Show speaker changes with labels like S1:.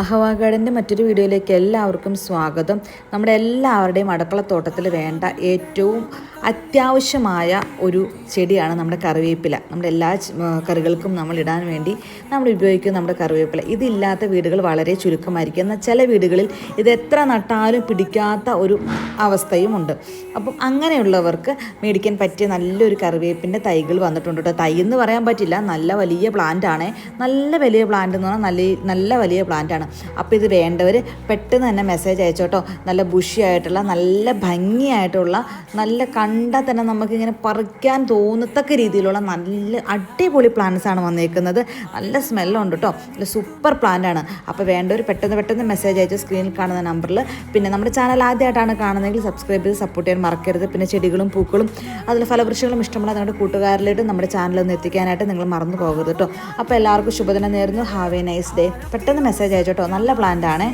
S1: അഹവാ ഗാർഡന്റെ മറ്റൊരു വീഡിയോയിലേക്ക് എല്ലാവർക്കും സ്വാഗതം. നമ്മുടെ എല്ലാവരുടെയും അടുക്കളത്തോട്ടത്തിൽ വേണ്ട ഏറ്റവും അത്യാവശ്യമായ ഒരു ചെടിയാണ് നമ്മുടെ കറിവേപ്പില. നമ്മുടെ എല്ലാ കറികൾക്കും നമ്മൾ ഇടാൻ വേണ്ടി നമ്മൾ ഉപയോഗിക്കുന്ന നമ്മുടെ കറിവേപ്പില. ഇതില്ലാത്ത വീടുകൾ വളരെ ചുരുക്കമായിരിക്കും. എന്നാൽ ചില വീടുകളിൽ ഇത് എത്ര നട്ടാലും പിടിക്കാത്ത ഒരു അവസ്ഥയുമുണ്ട് അപ്പം അങ്ങനെയുള്ളവർക്ക് മേടിക്കാൻ പറ്റിയ നല്ലൊരു കറിവേപ്പിന്റെ തൈകൾ വന്നിട്ടുണ്ട് കേട്ടോ. തൈ എന്ന് പറയാൻ പറ്റില്ല. നല്ല വലിയ പ്ലാന്റ് ആണ് നല്ല വലിയ പ്ലാന്റ് എന്ന് പറഞ്ഞാൽ നല്ല നല്ല വലിയ പ്ലാന്റ് ആണ് അപ്പോൾ ഇത് വേണ്ടവർ പെട്ടെന്ന് തന്നെ മെസ്സേജ് അയച്ചോട്ടോ. നല്ല ബുഷിയായിട്ടുള്ള നല്ല ഭംഗിയായിട്ടുള്ള നല്ല കണ്ടാൽ തന്നെ നമുക്കിങ്ങനെ പറിക്കാൻ തോന്നത്തക്ക രീതിയിലുള്ള നല്ല അടിപൊളി പ്ലാന്റ്സ് ആണ് വന്നേക്കുന്നത്. നല്ല സ്മെല്ലുണ്ട് കേട്ടോ നല്ല സൂപ്പർ പ്ലാന്റ് ആണ്. അപ്പോൾ വേണ്ടവർ പെട്ടെന്ന് പെട്ടെന്ന് മെസ്സേജ് അയച്ചു സ്ക്രീനിൽ കാണുന്ന നമ്പറിൽ പിന്നെ നമ്മുടെ ചാനൽ ആദ്യമായിട്ടാണ് കാണുന്നതെങ്കിൽ സബ്സ്ക്രൈബ് ചെയ്ത് സപ്പോർട്ട് ചെയ്യാൻ മറക്കരുത്. പിന്നെ ചെടികളും പൂക്കളും അതിൽ ഫലവൃക്ഷങ്ങളും ഇഷ്ടമുള്ള നിങ്ങളുടെ കൂട്ടുകാരിലോട്ട് നമ്മുടെ ചാനലിൽ ഒന്ന് എത്തിക്കാനായിട്ട് നിങ്ങൾ മറന്നു പോകരുത് കേട്ടോ അപ്പോൾ എല്ലാവർക്കും ശുഭദിനം നേരുന്നു. ഹാവ് എ നൈസ് ഡേ പെട്ടെന്ന് മെസ്സേജ് അയച്ചോട്ടോ നല്ല പ്ലാന്റ് ആണേ.